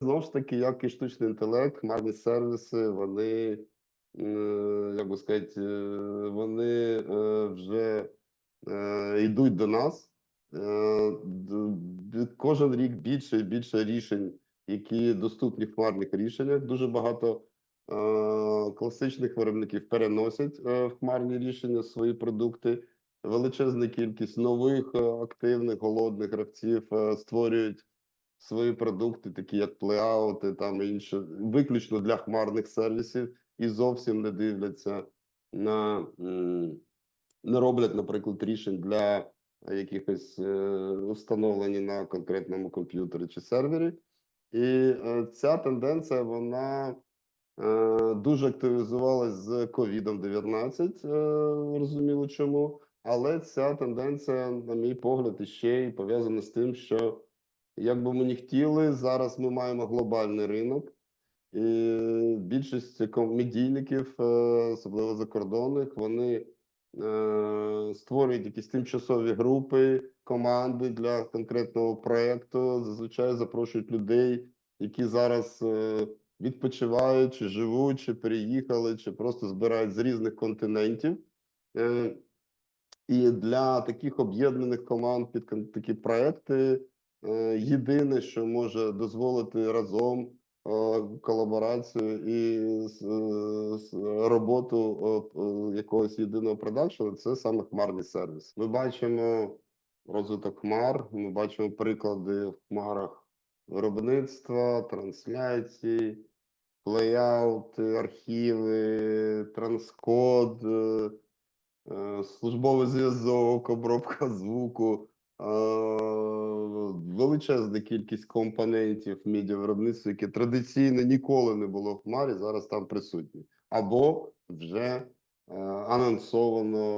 знову ж таки, як і штучний інтелект, хмарні сервіси, вони, е, як би сказати, е, вони е, вже йдуть до нас. Кожен рік більше і більше рішень, які доступні в хмарних рішеннях. Дуже багато класичних виробників переносять в хмарні рішення свої продукти. Величезна кількість нових активних голодних гравців створюють свої продукти, такі як плеаути, там і інше, виключно для хмарних сервісів, і зовсім не дивляться на не роблять, наприклад, рішень для якихось е, встановлені на конкретному комп'ютері чи сервері. І е, ця тенденція вона е, дуже активізувалась з ковідом 19 е, розуміло чому. Але ця тенденція, на мій погляд, іще й пов'язана з тим, що як би ми не хотіли, зараз ми маємо глобальний ринок, і більшість медійників, е, особливо закордонних, вони е, створюють якісь тимчасові групи, команди для конкретного проекту. Зазвичай запрошують людей, які зараз е, відпочивають, чи живуть, чи переїхали, чи просто збирають з різних континентів. І для таких об'єднаних команд під такі проекти єдине, що може дозволити разом е, колаборацію і е, роботу е, е, якогось єдиного продакшена, це саме хмарний сервіс. Ми бачимо розвиток хмар, ми бачимо приклади в хмарах виробництва, трансляцій, плеяути, архіви, транскод. е, е, службовий зв'язок, обробка звуку, е, величезна кількість компонентів медіавиробництва, які традиційно ніколи не було в хмарі, зараз там присутні. Або вже е, анонсовано